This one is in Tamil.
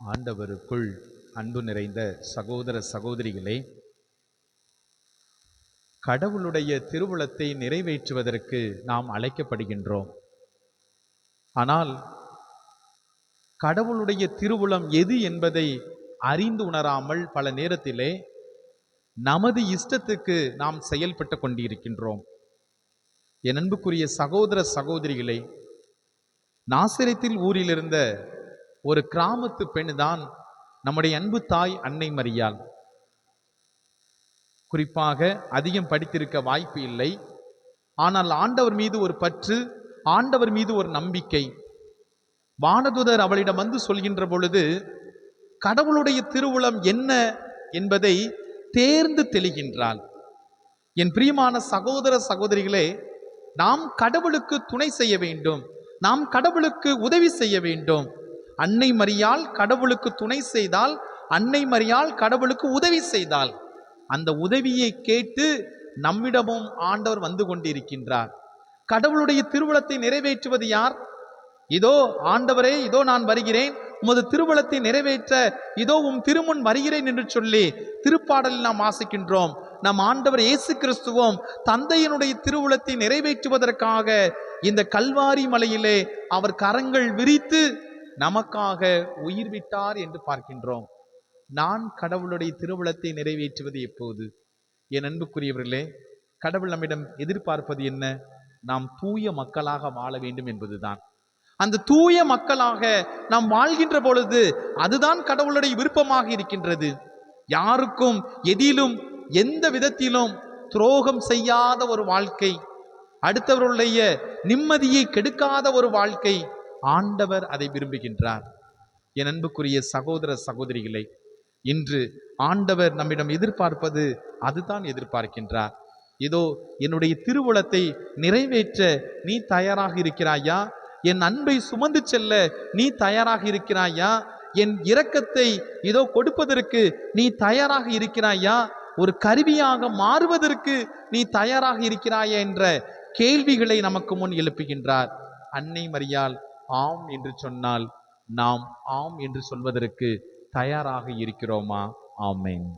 ஆண்டவருக்குள் அன்பு நிறைந்த சகோதர சகோதரிகளே கடவுளுடைய திருவுளத்தை நிறைவேற்றுவதற்கு நாம் அழைக்கப்படுகின்றோம். ஆனால் கடவுளுடைய திருவுளம் எது என்பதை அறிந்து உணராமல் பல நேரத்திலே நமது இஷ்டத்துக்கு நாம் செயல்பட்டு கொண்டிருக்கின்றோம். என் அன்புக்குரிய சகோதர சகோதரிகளே நாசிரத்தில் ஊரில் இருந்த ஒரு கிராமத்து பெண் தான் நம்முடைய அன்பு தாய் அன்னை மரியாள். குறிப்பாக அதிகம் படித்திருக்க வாய்ப்பு இல்லை. ஆனால் ஆண்டவர் மீது ஒரு பற்று ஆண்டவர் மீது ஒரு நம்பிக்கை. வானதுதர் அவளிடம் வந்து சொல்கின்ற பொழுது கடவுளுடைய திருவுளம் என்ன என்பதை தேர்ந்து தெளிகின்றாள். என் பிரியமான சகோதர சகோதரிகளே நாம் கடவுளுக்கு துணை செய்ய வேண்டும். நாம் கடவுளுக்கு உதவி செய்ய வேண்டும். அன்னை மரியால் கடவுளுக்கு துணை செய்தால் அன்னை மரியால் கடவுளுக்கு உதவி செய்தால் அந்த உதவியை கேட்டு நம்மிடமும் ஆண்டவர் வந்து கொண்டிருக்கின்றார். கடவுளுடைய திருவுளத்தை நிறைவேற்றுவது யார்? இதோ ஆண்டவரே இதோ நான் வருகிறேன். உமது திருவுளத்தை நிறைவேற்ற இதோ உம் திருமுன் வருகிறேன் என்று சொல்லி திருப்பாடலில் நாம் ஆசிக்கின்றோம் நம் ஆண்டவர் இயேசு கிறிஸ்துவோம் தந்தையினுடைய திருவுளத்தை நிறைவேற்றுவதற்காக இந்த கல்வாரி மலையிலே அவர் கரங்கள் விரித்து நமக்காக உயிர் விட்டார் என்று பார்க்கின்றோம். நான் கடவுளுடைய திருவுளத்தை நிறைவேற்றுவது எப்போது? என் அன்புக்குரியவர்களே கடவுள் நம்மிடம் எதிர்பார்ப்பது என்ன? நாம் தூய மக்களாக வாழ வேண்டும் என்பதுதான். அந்த தூய மக்களாக நாம் வாழ்கின்ற பொழுது அதுதான் கடவுளுடைய விருப்பமாக இருக்கின்றது. யாருக்கும் எதிலும் எந்த விதத்திலும் துரோகம் செய்யாத ஒரு வாழ்க்கை அடுத்தவருடைய நிம்மதியை கெடுக்காத ஒரு வாழ்க்கை ஆண்டவர் அதை விரும்புகின்றார். என் அன்புக்குரிய சகோதர சகோதரிகளை இன்று ஆண்டவர் நம்மிடம் எதிர்பார்ப்பது அதுதான் எதிர்பார்க்கின்றார். இதோ என்னுடைய திருவுளத்தை நிறைவேற்ற நீ தயாராக இருக்கிறாயா? என் அன்பை சுமந்து செல்ல நீ தயாராக இருக்கிறாயா? என் இரக்கத்தை இதோ கொடுப்பதற்கு நீ தயாராக இருக்கிறாயா? ஒரு கருவியாக மாறுவதற்கு நீ தயாராக இருக்கிறாயா? என்ற கேள்விகளை நமக்கு முன் எழுப்புகின்றார். அன்னை மரியாள் ஆம் என்று சொன்னால் நாம் ஆம் என்று சொல்வதற்கு தயாராக இருக்கிறோமா? ஆமேன்.